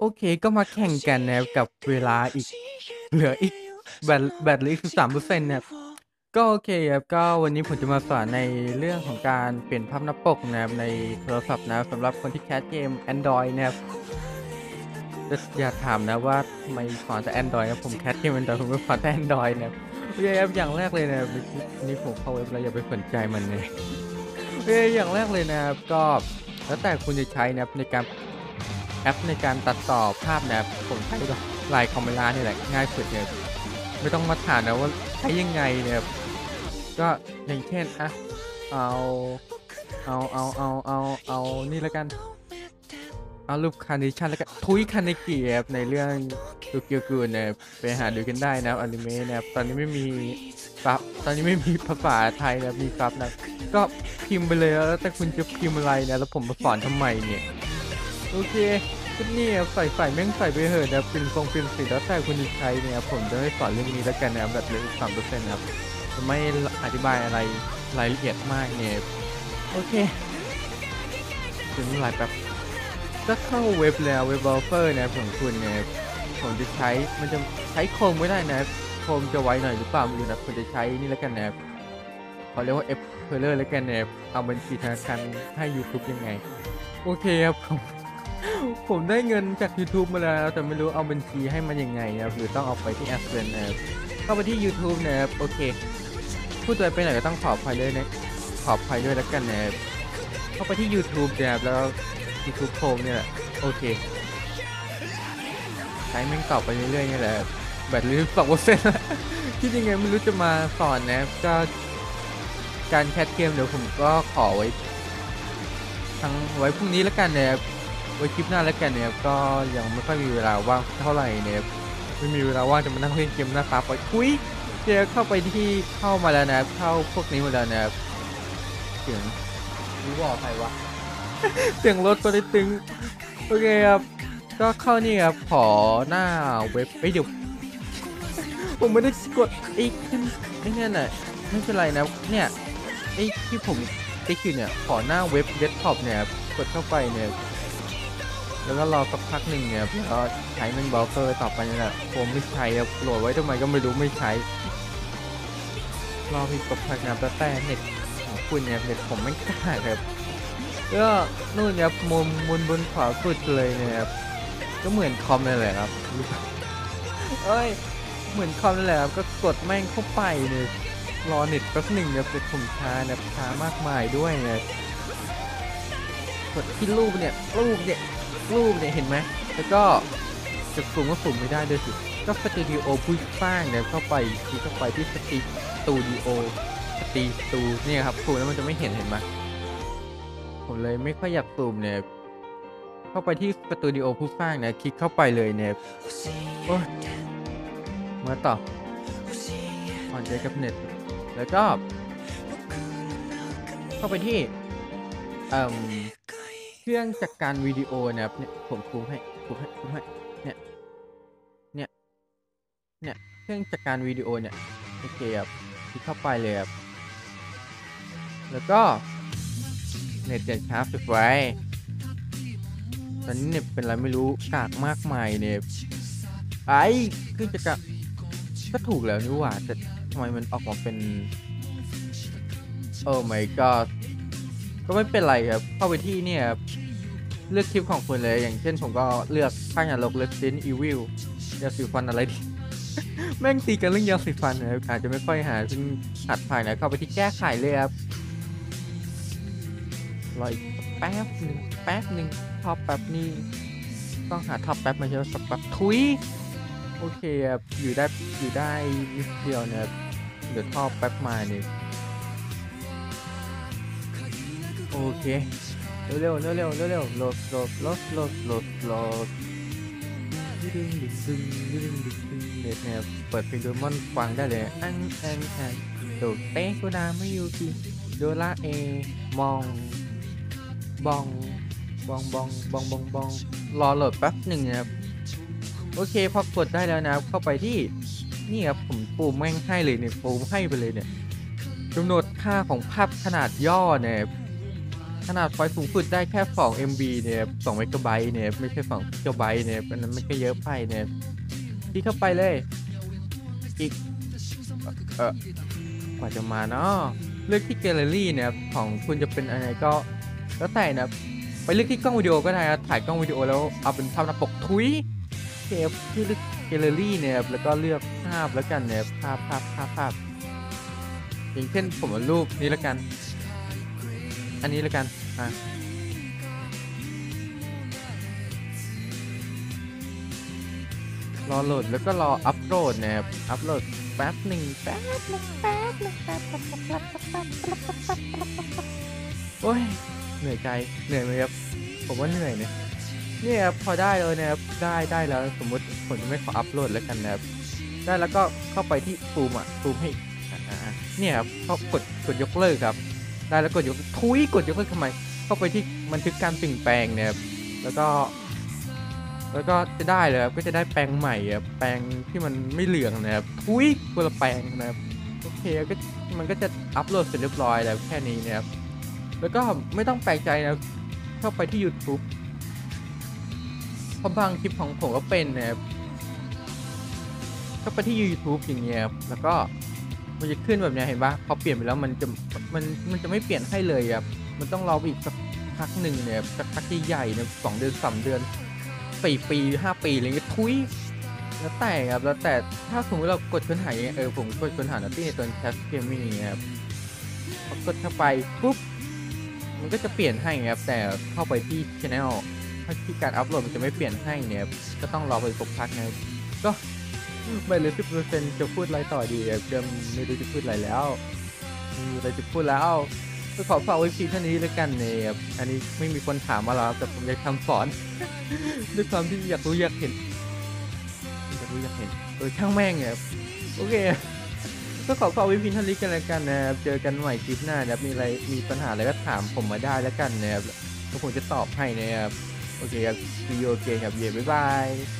โอเคก็มาแข่งกันนะครับกับเวลาอีก เหลืออีกแบตแบตเหลืออีก13เปอร์เซ็นต์นะครับก็โอเคครับก็วันนี้ผมจะมาสอนในเรื่องของการเปลี่ยนภาพหน้าปกนะครับในโทรศัพท์นะสำหรับคนที่แคสเกม Android นะครับจะอย่าถามนะว่าทำไมสอนแต่ Android นะผมแคสเกม Android ผมไม่สอนแต่ Android นะครับโอเคครับอย่างแรกเลยนะครับนี่ผมเข้าเว็บแล้วอย่าไปสนใจมันเลยโอเคอย่างแรกเลยนะครับก็แล้วแต่คุณจะใช้นะครับในการ แอปในการตัดต่อภาพนะครับผมใช้ไลน์คอมเมล่านี่แหละง่ายสุดเนี่ยไม่ต้องมาถามนะว่าใช้ยังไงเนี่ยก็อย่างเช่นอะเอาเอาเอาเอาเอาเอานี่แล้วกัน เอารูปคาร์เนชันแล้วก็ทุยคาเนกิครับในเรื่องตูเกียวกูเนี่ยไปหาดูกันได้นะอนิเมะนะตอนนี้ไม่มีซับตอนนี้ไม่มีภาษาไทยนะมีซับนะก็พิมพ์ไปเลยแล้วแต่คุณจะพิมพ์อะไรนะแล้วผมมาสอนทำไมเนี่ย โอเคชุดนี้ใส่ใส่แม่งใส่ไปเถอะนะเป็นทรงเป็นสีแล้วแต่คุณจะใช้เนี่ยผมจะไม่สอนเรื่องนี้แล้วกันนะแบบเหลยสามเปอร์เซ็นต์ครับจะไม่อธิบายอะไรรายละเอียดมากเนี่ยโอเคถึงหลายแบบก็เข้าเว็บแล้วเว็บเบราว์เซอร์นะของคุณเนี่ยผมจะใช้มันจะใช้โคมไม่ได้นะโคมจะไวหน่อยหรือเปล่าไม่รู้นะผมจะใช้นี่แล้วกันนะเขาเรียกว่าเอฟเพลเลอร์แล้วกันนะเอาบัญชีธนาคารให้ YouTube ยังไง โอเคครับ ผมได้เงินจาก YouTube มาแล้วแต่ไม่รู้เอาบัญชีให้มันยังไงนะครับหรือต้องเอาไปที่ a d s e n s e นะครับเข้าไปที่ YouTube นะครับโอเคพูดตัวไปไหนก็ต้องขออภัยด้วยนะขออภัยด้วยแล้วกันนะครับเข้าไปที่ YouTube นะครับแล้ว YouTube Chrome เนี่ยแหละโอเคใช้แม่งต่อไปเรื่อยๆนี่แหละแบตเหลือสองเปอร์เซ็นต์ที่ยังไงไม่รู้จะมาสอนนะก็การแคสเกมเดี๋ยวผมก็ขอไว้ทั้งไว้พรุ่งนี้แล้วกันเนี่ย ไว้คลิปหน้าแล้วกันเนี่ยก็ยังไม่ค่อยมีเวลาว่างเท่าไหร่เนี่ยไม่มีเวลาว่างจะมานั่งเล่นเกมหน้าตาปล่อยคุยเจอเข้าไปที่เข้ามาแล้วนะเข้าพวกนี้มาแล้วนะเสียงรู้ว่าใครวะเสียงรถตัวได้ตึงโอเคครับก็เข้านี่ครับขอหน้าเว็บไปเดี๋ยวผมไม่ได้กดไอ้ขึ้นไอ้นั่นน่ะไม่เป็นไรนะเนี่ยไอ้ที่ผมติ๊กอยู่เนี่ยขอหน้าเว็บเดสก์ท็อปเนี่ยกดเข้าไปเนี่ย แล้วก็รอสักพักหนึ่งเนี่ยแล้วก็ใช้เป็นเบราว์เซอร์ต่อไปนี่แหละผมไม่ใช้ครับโหลดไว้ทำไมก็ไม่รู้ไม่ใช้ รอพี่กดพักนะแต่แต่เน็ตของคุณเนี่ยเน็ตผมไม่กล้าครับก็นู่นเนี่ยมุมมุมบนขวาสุดเลยเนี่ยครับก็เหมือนคอมเลยแหละครับเอ้ยเหมือนคอมเลยแหละครับก็กดแม่งเข้าไปเนี่ยรอเน็ตแป๊บหนึ่งเนี่ยเป็นผมช้านะช้ามากมายด้วยเนี่ยกดที่รูปเนี่ยรูปเนี่ย รูปเนี่ยเห็นไหมแล้วก็จะสูงก็สูงไม่ได้ด้วยสิก็สตูดิโอผู้สร้างเนี่ยเข้าไปคลิกเข้าไปที่สตีสตูดิโอสตีสตูเนี่ยครับสูงแล้วมันจะไม่เห็นเห็นไหมผมเลยไม่ค่อยอยากซูมเนี่ยเข้าไปที่สตูดิโอผู้สร้างเนี่ยคลิกเข้าไปเลยเนี่ยโอ้ยมาต่อออนใจกับเน็ตแล้วก็ เข้าไปที่เอ่มเครื่องจัดการวิดีโอนะครับเนี่ยผมคูมให้คูมให้คูมให้เนี่ยเนี่ยเนี่ยเครื่องจัดการวิดีโอเนี่ยโอเคครับคลิกเข้าไปเลยครับแล้วก็เน็ตเด็ดช้าสุดไว้ตอนนี้เนี่ยเป็นอะไรไม่รู้กากมากมายเนี่ยไอ้เครื่องจัดการก็ถูกแล้วนี่หว่าแต่ทำไมมันออกมาเป็นโอ้ my god ก็ไม่เป็นไรครับ เข้าไปที่เนี่ยครับ เลือกคลิปของคุณเลย อย่างเช่นผมก็เลือกข้างยาลก Resident Evil ยาสีฟันอะไรดี แม่งตีกันเรื่องยาสีฟันนะอาจจะไม่ค่อยหาซึ่งหัดผ่านนะเข้าไปที่แก้ไขเลยครับรออีกแป๊บหนึ่งแป๊บหนึ่งท็อปแป๊บนี่ต้องหาท็อปแป๊บมาเยอะสักแป๊บทุยโอเคครับอยู่ได้อยู่ได้นิดเดียวเนะครับเดี๋ยวท่อแป๊บมาเนี่ยโอเค เร็วเร็วเร็วเร็วเร็วเร็วโหลดโหลดโหลดโหลดโหลดโหลดดึงดึงดึงดึงดึงดึงเน็ตเนี่ยเปิดเพลงโดมอนฟังได้เลยอังอังอังโดเต้กูดาไม่ยูกิโดราเอมองบองบองบองบองบองบองรอโหลดแป๊บหนึ่งนะครับโอเคพอกดได้แล้วนะครับเข้าไปที่นี่ครับผมปูมแม่งให้เลยเนี่ยปูมให้ไปเลยเนี่ยกำหนดค่าของภาพขนาดย่อเนี่ย ขนาดไฟล์สูงสุดได้แค่2 MB เนี่ย2เมกะไบต์เนี่ยไม่ใช่2กิกะไบต์เนี่ยอันนั้นมันก็เยอะไปเนี่ยคลิกเข้าไปเลยอีกเออกว่าจะมาเนาะเลือกที่แกลเลอรี่เนี่ยของคุณจะเป็นอะไรก็แล้วแต่นะไปเลือกที่กล้องวิดีโอก็ได้นะถ่ายกล้องวิดีโอแล้วเอาเป็นภาพหน้าปกทุยเก็บที่เลือกแกลเลอรี่เนี่ยแล้วก็เลือกภาพแล้วกันเนี่ยภาพภาพภาพภาพอย่างเช่นผมเอารูปนี้แล้วกัน อันนี้แล้วกัน อะรอโหลดแล้วก็รออัพโหลดนะครับ อัพโหลดแป๊บหนึ่งแป๊บหนึ่งแป๊บหนึ่งแป๊บโอ้ย เหนื่อยใจเหนื่อยเลยครับ ผมว่าเหนื่อยเนี่ยนี่ครับพอได้เลยนะครับ ได้ได้แล้วสมมติผมจะไม่ขออัพโหลดแล้วกันนะครับ ได้แล้วก็เข้าไปที่ซูมอะซูมให้ เนี่ยครับก็กดกดยกเลิกครับ ได้แล้วกดยกทุยกดยกเลิกทำไม เข้าไปที่บันทึกการเปลี่ยนแปลงเนี่ยแล้วก็ แล้วก็จะได้เลยครับก็จะได้แปลงใหม่ครับแปลงที่มันไม่เหลืองนะครับทุยคนละแปลงนะครับโอเคก็มันก็จะอัปโหลดเสร็จเรียบร้อยแล้วแค่นี้นะครับแล้วก็ไม่ต้องแปลกใจนะเข้าไปที่ YouTube เพราะบางคลิปของผมก็เป็นนะครับเข้าไปที่ YouTube อย่างเงี้ยครับแล้วก็ มันจะขึ้นแบบเนี้ยเห็นปะพอเปลี่ยนไปแล้วมันจะมันมันจะไม่เปลี่ยนให้เลยครับมันต้องรออีกสักพักหนึ่งเนี่ยสักพักใหญ่ๆเนี่ยสองเดือนสามเดือนสี่ปีห้าปีอะไรเงี้ยทุยแล้วแต่ครับแล้วแต่ถ้าสมมติเรากดค้นหาอย่างเงี้ยเออผมกดค้นหานัตตี้ในตัวแคสเกมมิ่งอย่างเงี้ยครับพอกดเข้าไปปุ๊บมันก็จะเปลี่ยนให้ครับแต่เข้าไปที่ช anel ที่การอัปโหลดมันจะไม่เปลี่ยนให้เนี่ยก็ต้องรอไปสักพักนะครับก็ ไม่เหลือสิบเปอร์เซ็นต์จะพูดอะไรต่อดีครับเดิมไม่รู้จะพูดอะไรแล้วมีอะไรจะพูดแล้วก็ขอฝากไว้เพียงเท่านี้แล้วกันเนี่ยอันนี้ไม่มีคนถามมาแล้วแต่ผมอยากทำสอนด้วยความที่อยากรู้อยากเห็นอยากรู้อยากเห็นเออช่างแม่งเนี่ยโอเคก็ขอฝากไว้เพียงเท่านี้กันแล้วกันนะครับเจอกันใหม่คลิปหน้านะครับมีอะไรมีปัญหาอะไรก็ถามผมมาได้แล้วกันนะครับแล้วผมจะตอบให้นะครับโอเคครับวีโอเคครับเย่บ๊ายบาย